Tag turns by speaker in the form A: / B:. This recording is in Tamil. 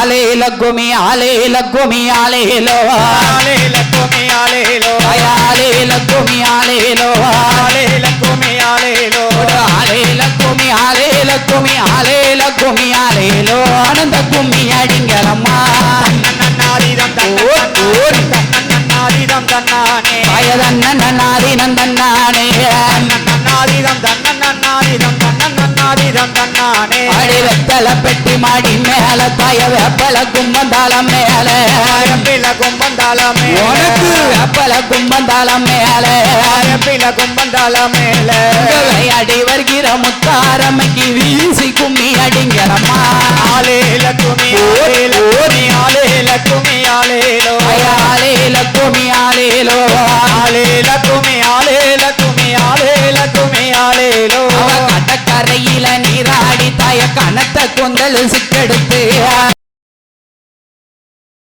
A: ஆலேல குமி ஆலேல குமி ஆலேலோ
B: ஆலேல குமி ஆலேலோ
A: ஆலேல குமி ஆலேலோ
B: ஆலேல குமி ஆலேலோ
A: ஆலேல குமி ஆலேல குமி ஆலேல குமி ஆலேலோ ஆனந்த கும்மி அடிங்கலம்மா
B: தன்னன்னாரிதம் தன்னன்னாரிதம் தன்னானே.
A: பயதன்ன நாதி நந்தன்னானே
B: தன்னன்னாரிதம் தன்னன்னாரிதம் நானே அடி
A: வெத்தல பெட்டி மாடி மேல தாய வெப்பல கும்பந்தால மேல.
B: பில கும்பந்தால மேலக்கு
A: வெப்பல கும்பந்தால மேல.
B: பில கும்பந்தால மேல.
A: விளையாடி வருகிற முத்தாரமைக்கு வீசி கும்மி அடிங்கிறமா
B: ஆலேல குமி ஆலேல குமி ஆலேல குமி ஆலேலோ.
A: ஆலேல குமி ஆலேலோ.
B: ஆலேல குமி ஆலேல குமி ஆலேல குமி ஆலேலோ.
A: கடற்கரையில் கனத்த கொந்தல் சிக்கெடுத்து.